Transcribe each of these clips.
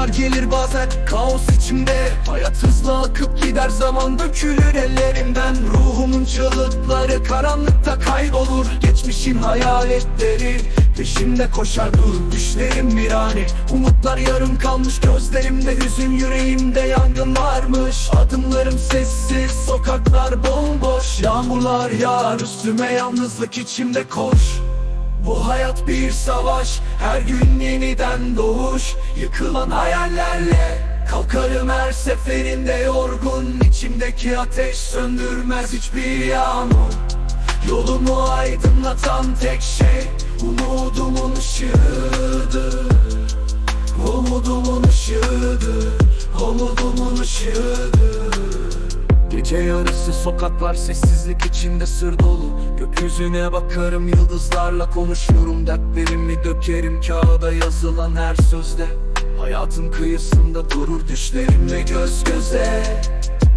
Umutlar gelir bazen kaos içimde. Hayat hızla akıp gider zaman dökülür ellerimden. Ruhumun çığlıkları karanlıkta kaybolur. Geçmişin hayaletleri peşimde koşar dur. Düşlerim virane umutlar yarım kalmış. Gözlerimde hüzün yüreğimde yangın varmış. Adımlarım sessiz sokaklar bomboş. Yağmurlar yağar üstüme yalnızlık içimde koş bu hayat bir savaş Her gün yeniden doğuş. Yıkılan hayallerle Kalkarım her seferinde yorgun. İçimdeki ateş söndürmez hiçbir yağmur. Yolumu aydınlatan tek şey Umudumun ışığıdır. Umudumun ışığıdır Umudumun ışığıdır Gece yarısı sokaklar sessizlik içinde sır dolu. Gökyüzüne bakarım yıldızlarla konuşurum. Dertlerimi dökerim kağıda yazılan her sözde. Hayatın kıyısında durur düşlerimle göz göze.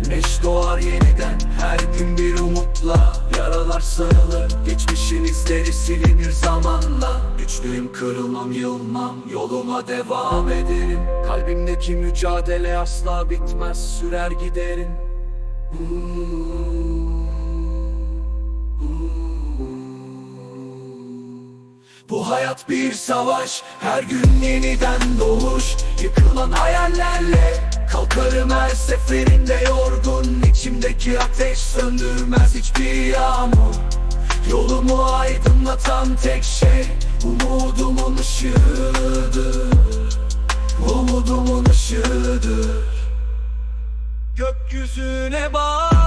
Güneş doğar yeniden her gün bir umutla. Yaralar sarılır geçmişin izleri silinir zamanla. Güçlüyüm kırılmam yılmam yoluma devam ederim. Kalbimdeki mücadele asla bitmez sürer giderim Bu hayat bir savaş Her gün yeniden doğuş. Yıkılan hayallerle Kalkarım her seferinde yorgun. İçimdeki ateş söndürmez hiçbir yağmur. Yolumu aydınlatan tek şey Umudumun ışığıdır. Umudumun ışığıdır yüzüne bak.